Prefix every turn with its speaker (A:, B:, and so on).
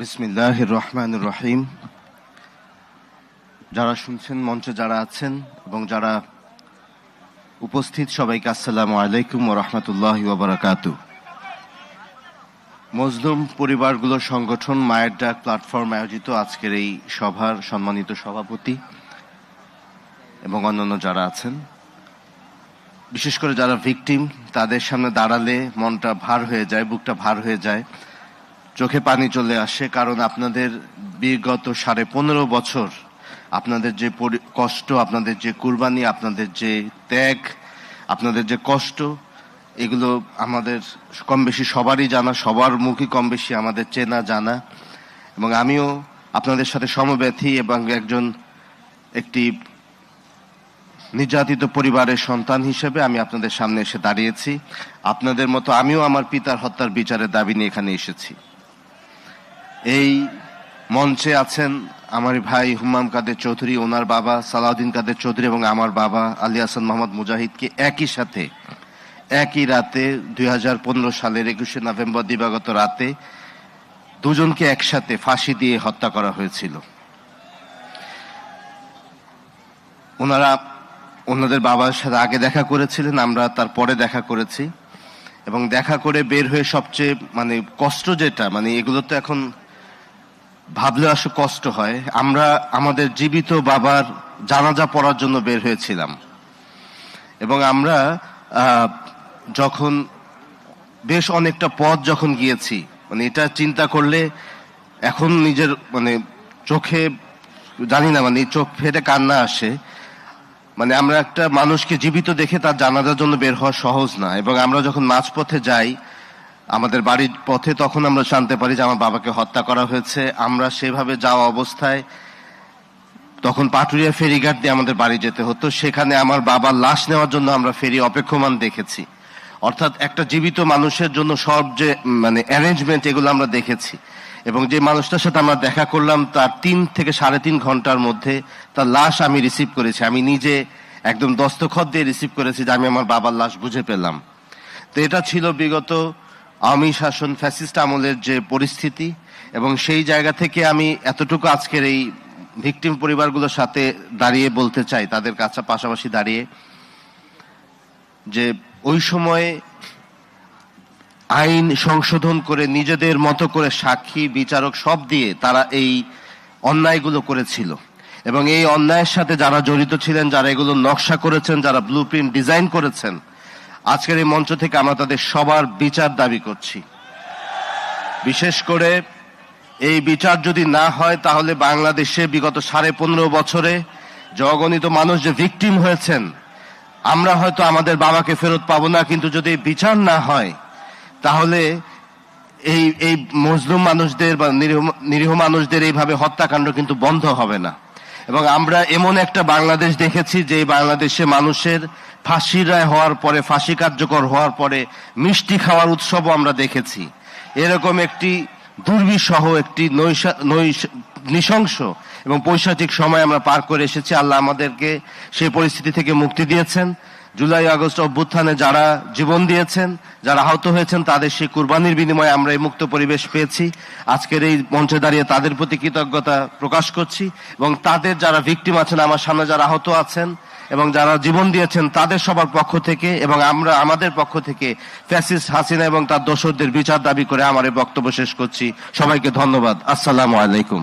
A: বিসমিল্লাহ রহমান রহিম। যারা শুনছেন, মঞ্চে যারা আছেন এবং যারা উপস্থিত, সবাইকে আসসালামু আলাইকুম ও রহমতুল্লাহ ওবরাকাতু মজলুম পরিবারগুলোর সংগঠন মায়ের ডাক প্ল্যাটফর্ম আয়োজিত আজকের এই সভার সম্মানিত সভাপতি এবং অন্যান্য যারা আছেন, বিশেষ করে যারা ভিকটিম, তাদের সামনে দাঁড়ালে মনটা ভার হয়ে যায়, বুকটা ভার হয়ে যায়। চোখে পানি চলে আসে কারণ আপনাদের বিগত সাড়ে পনেরো বছর আপনাদের যে কষ্ট, আপনাদের যে কুরবানি, আপনাদের যে ত্যাগ, আপনাদের যে কষ্ট, এগুলো আমাদের কম বেশি সবারই জানা, সবার মুখই কম বেশি আমাদের চেনা, জানা। এবং আমিও আপনাদের সাথে সমব্যথী এবং একজন একটি নির্যাতিত পরিবারের সন্তান হিসেবে আমি আপনাদের সামনে এসে দাঁড়িয়েছি। আপনাদের মতো আমিও আমার পিতার হত্যার বিচারের দাবি নিয়ে এখানে এসেছি। এই মঞ্চে আছেন আমার ভাই হুমাম কাদের চৌধুরী, ওনার বাবা সালাউদ্দিন কাদের চৌধুরী এবং আমার বাবা আলী হাসান মোহাম্মদ মুজাহিদকে একই সাথে, একই রাতে দু হাজার পনেরো সালের একুশে নভেম্বর দিবাগত রাতে দুজনকে একসাথে ফাঁসি দিয়ে হত্যা করা হয়েছিল। ওনারা ওনাদের বাবার সাথে আগে দেখা করেছিলেন, আমরা তারপরে দেখা করেছি। এবং দেখা করে বের হয়ে সবচেয়ে মানে কষ্ট যেটা মানে এগুলো তো এখন ভাবলে আসলে কষ্ট হয়। আমরা আমাদের জীবিত বাবার জানাজা পড়ার জন্য বের হয়েছিলাম। এবং আমরা যখন বেশ অনেকটা পথ যখন গিয়েছি মানে এটা চিন্তা করলে এখন নিজের মানে চোখে, জানি না মানে চোখ ফেটে কান্না আসে। মানে আমরা একটা মানুষকে জীবিত দেখে তার জানাজার জন্য বের হওয়া সহজ না। এবং আমরা যখন মাঝপথে যাই আমাদের বাড়ির পথে তখন আমরা জানতে পারি যে আমার বাবাকে হত্যা করা হয়েছে। আমরা সেভাবে যাওয়া অবস্থায় তখন পাটুরিয়া ফেরিঘাট দিয়ে আমাদের বাড়ি যেতে হতো। সেখানে আমার বাবার লাশ নেওয়ার জন্য আমরা ফেরি অপেক্ষমান দেখেছি। অর্থাৎ একটা জীবিত মানুষের জন্য সব যে মানে অ্যারেঞ্জমেন্ট এগুলো আমরা দেখেছি। এবং যে মানুষটার সাথে আমরা দেখা করলাম, তার তিন থেকে সাড়ে তিন ঘণ্টার মধ্যে তার লাশ আমি রিসিভ করেছি। আমি নিজে একদম দস্তখত দিয়ে রিসিভ করেছি যে আমি আমার বাবার লাশ বুঝে পেলাম। তো এটা ছিল বিগত আওয়ামী শাসন ফ্যাসিস্ট আমলের যে পরিস্থিতি এবং সেই জায়গা থেকে আমি এতটুকু আজকের এই ভিকটিম পরিবারগুলোর সাথে দাঁড়িয়ে বলতে চাই, তাদের কাছে পাশাপাশি দাঁড়িয়ে, যে ওই সময়ে আইন সংশোধন করে নিজেদের মতো করে সাক্ষী, বিচারক সব দিয়ে তারা এই অন্যায়গুলো করেছিল। এবং এই অন্যায়ের সাথে যারা জড়িত ছিলেন, যারা এগুলো নকশা করেছেন, যারা ব্লু ডিজাইন করেছেন আজকের এই মঞ্চ থেকে আমরা তাদের সবার বিচার দাবি করছি। বিশেষ করে এই বিচার যদি না হয়, তাহলে বাংলাদেশে বিগত সাড়ে পনেরো বছরে জগণিত মানুষ যে ভিকটিম হয়েছেন, আমরা হয়তো আমাদের বাবাকে ফেরত পাবো না, কিন্তু যদি বিচার না হয়, তাহলে এই এই মজলুম মানুষদের বা নিরীহ নিরীহ মানুষদের এইভাবে হত্যাকাণ্ড কিন্তু বন্ধ হবে না। এবং আমরা এমন একটা বাংলাদেশ দেখেছি যে বাংলাদেশে মানুষের ফাঁসি রায় হওয়ার পরে, ফাঁসি কার্যকর হওয়ার পরে মিষ্টি খাওয়ার উৎসবও আমরা দেখেছি। এরকম একটি দুর্বিসহ একটি নৈশা- নৈশ- নৃশংস এবং পৈশাচিক সময় আমরা পার করে এসেছি। আল্লাহ আমাদেরকে সেই পরিস্থিতি থেকে মুক্তি দিয়েছেন। জুলাই, আগস্ট অভ্যুত্থানে যারা জীবন দিয়েছেন, যারা আহত হয়েছেন, তাদের সেই কুরবানির বিনিময়ে আমরা এই মুক্ত পরিবেশ পেয়েছি। আজকের এই মঞ্চে দাঁড়িয়ে তাদের প্রতি কৃতজ্ঞতা প্রকাশ করছি এবং তাদের যারা ভিকটিম আছেন, আমার সামনে যারা আহত আছেন এবং যারা জীবন দিয়েছেন, তাদের সবার পক্ষ থেকে এবং আমরা, আমাদের পক্ষ থেকে ফ্যাসিস হাসিনা এবং তার দোসরদের বিচার দাবি করে আমার এই বক্তব্য শেষ করছি। সবাইকে ধন্যবাদ। আসসালামু আলাইকুম।